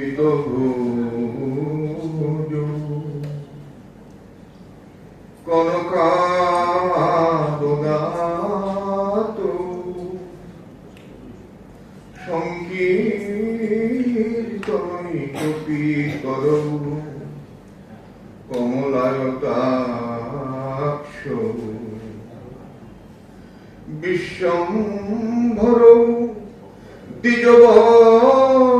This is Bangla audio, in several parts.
হিতভোজ কনকাবগাত সংকীর্তনৈকপীতর কমলায়তাক্ষ বিশ্বম্ভর দ্বিজবর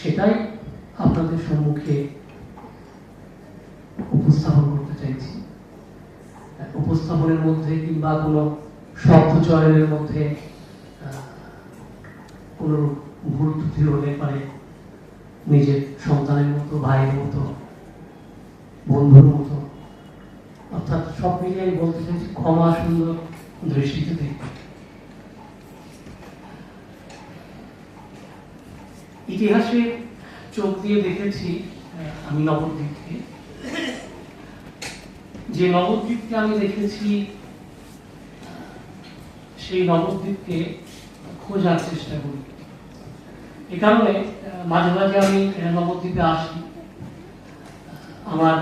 সেটাই আপনাদের সম্মুখে উপস্থাপন করতে চাইছি। উপস্থাপনের মধ্যে কিংবা কোনো শব্দ চয়নের মধ্যে কোনো ভুল ত্রুটি হলে পারে নিজের সন্তানের মতো, ভাইয়ের মতো, বন্ধুর মতো। অর্থাৎ সব মিলিয়ে আমি বলতে চাইছি, ক্ষমা সুন্দর দৃষ্টিতে দেখবে ইতিহাসে চোখ দিয়ে দেখেছি আমি নবদ্বীপকে যে নবদ্বীপকে আমি দেখেছি, সেই নবদ্বীপকে খোঁজার চেষ্টা করি। এ কারণে মাঝে মাঝে আমি নবদ্বীপে আসি। আমার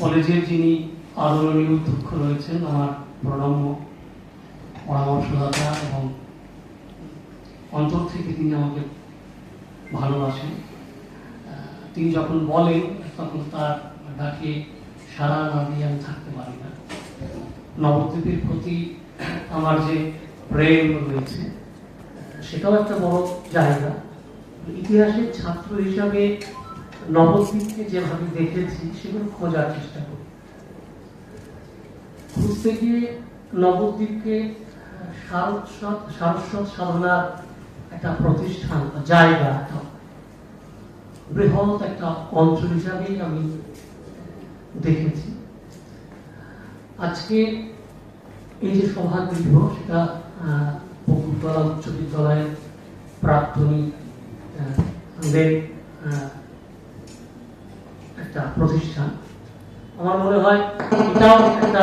কলেজের যিনি আদরণীয় অধ্যক্ষ রয়েছেন, আমার প্রণম্য পরামর্শদাতা এবং অন্তর থেকে তিনি আমাকে ভালোবাসেন। তিনি যখন বলেন তখন তার ডাকে, সারা না দিয়ে আমি থাকতে পারি না। নবদ্বীপের প্রতি আমার যে প্রেম রয়েছে, সেটাও একটা বড় জায়গা। ইতিহাসের ছাত্র হিসাবে নবদ্বীপকে যেভাবে দেখেছি, সেগুলো খোঁজার চেষ্টা করি। খুঁজতে গিয়ে নবদ্বীপকে সারস্বত সারস্বত সাধনার একটা প্রতিষ্ঠান জায়গা। একটা বৃহৎ একটা অঞ্চল হিসাবেই আমি দেখেছি। আজকে এই যে সভাগৃহ সেটা আহ, বকুলতলা উচ্চ বিদ্যালয়ের আহ, একটা প্রতিষ্ঠান। আমার মনে হয় এটাও একটা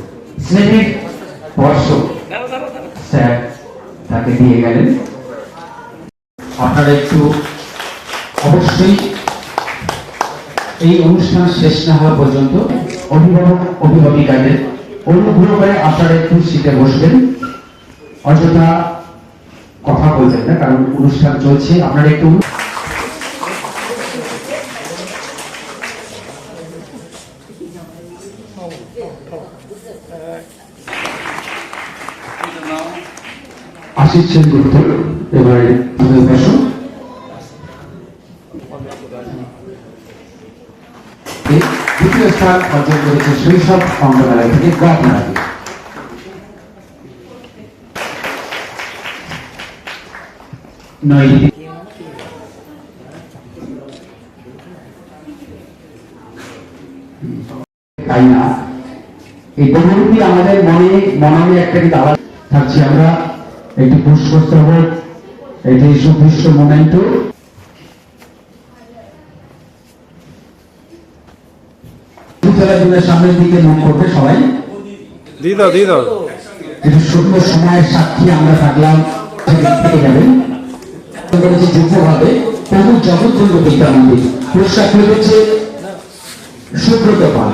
স্নেহের বর্ষ। স্যার, তাকে দিয়ে গেলেন। আপনারা একটু অবশ্যই এই অনুষ্ঠান শেষ না হওয়া পর্যন্ত অভিভাবক, অভিভাবিকাদের অনুগ্রহ করে আপনারা একটু সিটে বসবেন। অযথা কথা বলবেন না, কারণ অনুষ্ঠান চলছে। আপনারা একটু আশিস সেনগুপ্ত এবারে আমাদের বসুন। নয় তাই না? এই বহুরূপী আমাদের মনে মনে একটা কিন্তু আওয়াজ থাকছি। আমরা একটি পুষ্পস্তবক একটি সুদৃশ্য মোমেন্ট। সামনের দিকে করবে সবাই। দিয়ে দাও দিয়ে দাও একটি সুন্দর সময়ের সাক্ষী আমরা থাকলাম সেদিক থেকে যাবেন। করেছে যুগ্মভাবে প্রভু জগৎবন্ধু বিদ্যা মন্দির। পুরস্কার পেয়ে সুব্রত পাল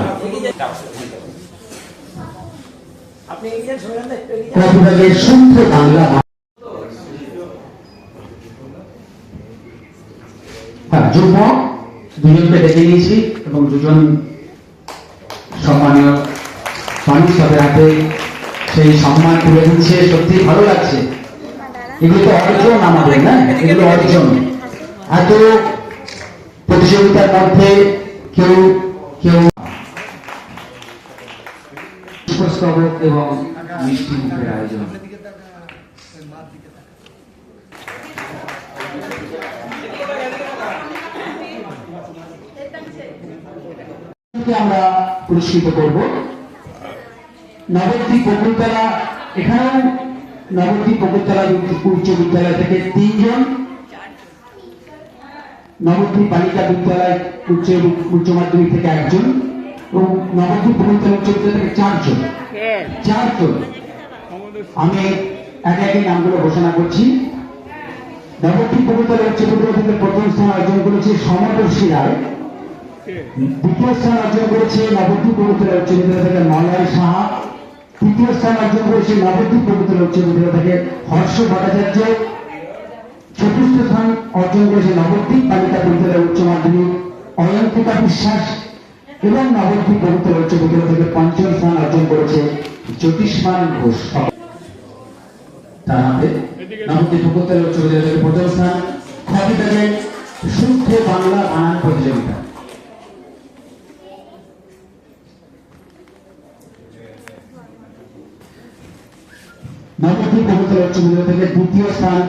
শুদ্ধ বাংলা হ্যাঁ যুগ্ম দুজনকে ডেকে নিয়েছি এবং দুজন সম্মানীয় মানুষ তাদের হাতে সেই সম্মান তুলে দিচ্ছে। সত্যি ভালো লাগছে। এগুলো তো অর্জন আমাদের না? এগুলো অর্জন। এত প্রতিযোগিতার মধ্যে কেউ কেউ পুষ্পস্তবক এবং মিষ্টি মুখের আয়োজন। আমরা পুরস্কৃত করব। নবদ্বীপ বকুলতলা, এখানেও নবদ্বীপ বকুলতলা উচ্চ বিদ্যালয় থেকে তিনজন। নবদ্বীপ বালিকা বিদ্যালয় উচ্চ উচ্চ মাধ্যমিক থেকে একজন। এবং নবদ্বীপ বকুলতলা উচ্চ চারজন। চারজন। আমি এক একই নামগুলো ঘোষণা করছি। নবদ্বীপ বকুলতলা উচ্চ থেকে প্রথম স্থান অর্জন করেছে সমদর্শী রায়। দ্বিতীয় স্থান অর্জন করেছে নবদ্বীপ পবিত্র উচ্চ বিদ্যালয় থেকে মলয় সাহা। তৃতীয় স্থান অর্জন করেছে নবদ্বীপ পবিত্র উচ্চ বিদ্যালয় থেকে হর্ষ ভট্টাচার্য। চতুর্থ স্থান অর্জন করেছে নবদ্বীপ বালিকা বিদ্যালয় উচ্চ মাধ্যমিক অয়ন্তিকা বিশ্বাস। এবং নবদ্বীপ পবিত্র উচ্চ বিদ্যালয় থেকে পঞ্চম স্থান অর্জন করেছে জ্যোতিষ্মান ঘোষ। তার নবদ্বীপ পবিত্র থেকে প্রথম স্থান কবিতাকে শুদ্ধ বাংলা প্রতিযোগিতা। নবদ্বীপ বিদ্যালয় থেকে দ্বিতীয় স্থান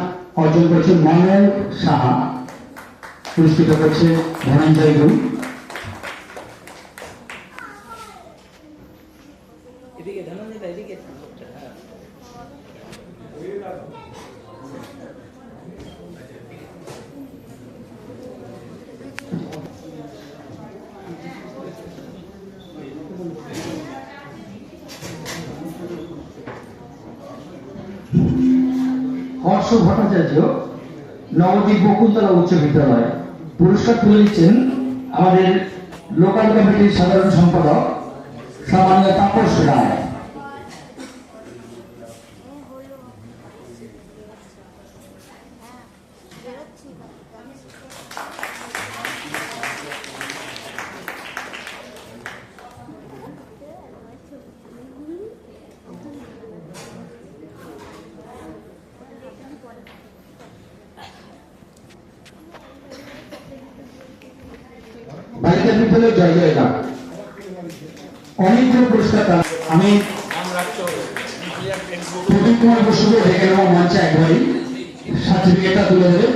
অর্জন করেছে মনোল সাহা। পুরস্কৃত করছে ধনঞ্জয় গুরু এদিকে ধনঞ্জয় দা, এদিকে হ্যাঁ। হর্ষ ভট্টাচার্য নবদ্বীপ বকুলতলা উচ্চ বিদ্যালয়। পুরস্কার তুলে দিচ্ছেন আমাদের লোকাল কমিটির সাধারণ সম্পাদক সামান্য তাপস রায়। বালিকা জায়গায় না অনেকগুলো পুরস্কার আমি প্রদীপ কুমার বসুকে ডেকে নেওয়া মঞ্চে একবারই সার্টিফিকেটটা তুলে দেবে।